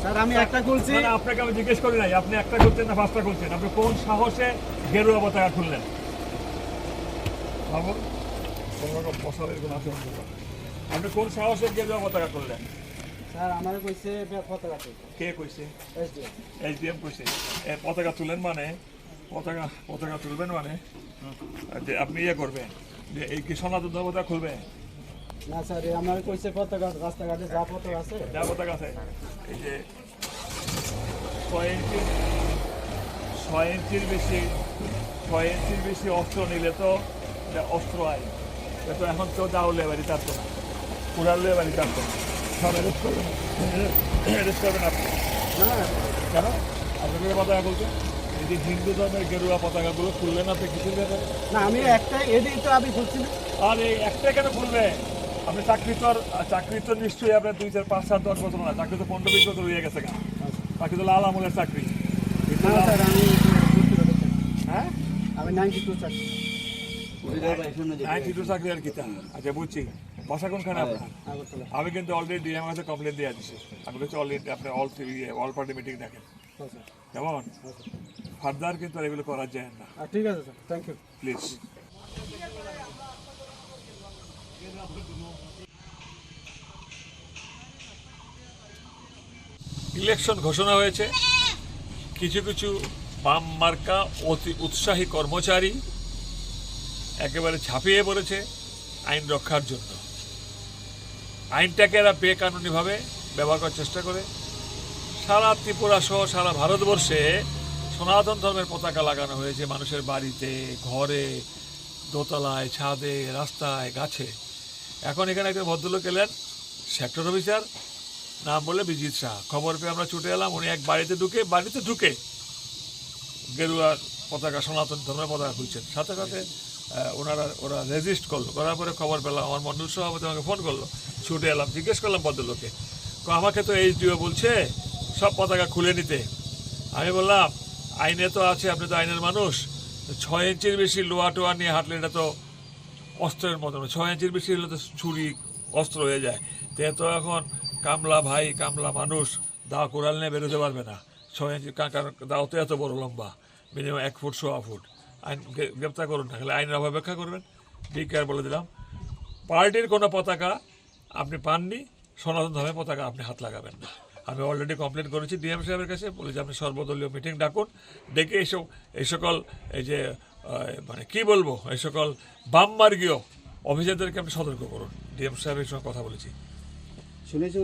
Sir আমি একটা খুলছি। মানে আপনাকে আমি জিজ্ঞেস করি নাই আপনি একটা করছেন না পাঁচটা করছেন আপনি কোন সাহসে গেরুয়া পতাকা খুললেন? ভাবুন কোনো রকম মশালের কোনো আছে আপনি কোন সাহসে গেরুয়া পতাকা খুললেন? স্যার আমার কইছে পতাকা কে কইছে? এসডিএম এইচডিএম কইছে। পতাকা তুলেন মানে? পতাকা পতাকা তুলবেন মানে? আপনি ইয়ে করবেন। এই কি সনাতন ধর্মতা খুলবে? না স্যার আমার কইছে পতাকা রাস্তাঘাটে যা পতাকা আছে। যা পতাকা আছে। এই যে ছয় ইঞ্চি ছয় ইঞ্চির বেশি ছয় ইঞ্চির বেশি অস্ত্র নিলে তো অস্ত্র আইন। এটা তো এখন তো দাউলে বাড়ি তার তো। পুরালে বাড়ি তার তো। সব অ্যারেস্ট করবেন। অ্যারেস্ট করবেন আপনি। কেন? আপনাদের পতাকা বলছেন এই যে হিন্দু ধর্মের গেরুয়া পতাকাগুলো আপনি কিছু না? আমি তো আমি খুলছি না আর এই একটা কেন খুলবে আপনি চাকরি তো চাকরি তো নিশ্চয়ই আপনার দুই চার পাঁচ সাত দশ বছর না চাকরি তো পনেরো বিশ বছর হয়ে গেছে চাকরি তো লাল আমলের চাকরি। হ্যাঁ আমি নাইনটি টু চাকরি নাইনটি টু চাকরি। আর কিতা আচ্ছা বুঝছি। বাসা কোনখানে আপনার? আমি কিন্তু অলরেডি ডিএম কাছে কমপ্লেন দিয়ে দিচ্ছি আমি বলছি অলরেডি আপনি অল অল পার্টি মিটিং দেখেন। হ্যাঁ কেমন? ফার্দার কিন্তু আর এগুলো করা যায় না। ঠিক আছে sir thank you please election ঘোষণা হয়েছে। কিছু কিছু বাম মার্কা অতি উৎসাহী কর্মচারী একেবারে ঝাঁপিয়ে পড়েছে আইন রক্ষার জন্য। আইনটাকে এরা বেকানুনিভাবে ব্যবহার করার চেষ্টা করে। সারা ত্রিপুরা সহ সারা ভারতবর্ষে সনাতন ধর্মের পতাকা লাগানো হয়েছে মানুষের বাড়িতে, ঘরে, দোতলায়, ছাদে, রাস্তায়, গাছে। এখন এখানে একটা ভদ্রলোক এলেন সেক্টর অফিসার নাম বলে বিজিৎ শাহ। খবর পেয়ে আমরা ছুটে এলাম, উনি এক বাড়িতে ঢুকে বাড়িতে ঢুকে গেরুয়ার পতাকা, সনাতন ধর্মের পতাকা খুলছেন। সাথে সাথে ওনারা, ওরা রেজিস্ট করল। করার পরে খবর পেলাম, আমার মন্ডল সভাপতি আমাকে ফোন করল। ছুটে এলাম, জিজ্ঞেস করলাম ভদ্রলোকে আমাকে তো এইচডিও বলছে, সব পতাকা খুলে নিতে। আমি বললাম আইনে তো আছে, আপনি তো আইনের মানুষ। ছয় ইঞ্চির বেশি লোয়া টোয়া নিয়ে হাঁটলে এটা তো অস্ত্রের মতো না। ছয় ইঞ্চির বেশি হলে তো ছুরি অস্ত্র হয়ে যায়। তে তো এখন কামলা ভাই, কামলা মানুষ দা কোরাল নিয়ে বেরোতে পারবে না। ছয় ইঞ্চি কারণ দাও তো এত বড় লম্বা মিনিমাম এক ফুট, সোয়া ফুট। আইন গ্রেপ্তার করুন না, খালি আইনের অপেক্ষা করবেন। ডিকেআর বলে দিলাম। পার্টির কোনো পতাকা আপনি পাননি, সনাতন ধর্মের পতাকা আপনি হাত লাগাবেন না। আমি অলরেডি কমপ্লেন করেছি ডিএম সাহেবের কাছে, বলেছি, আপনি সর্বদলীয় মিটিং ডাকুন ডেকে এইসব এই সকল, এই যে মানে কি বলব, এই সকল বাম মার্গীয় অফিসারদেরকে আপনি সতর্ক করুন। ডিএম সাহেবের সঙ্গে কথা বলেছি। শুনেছি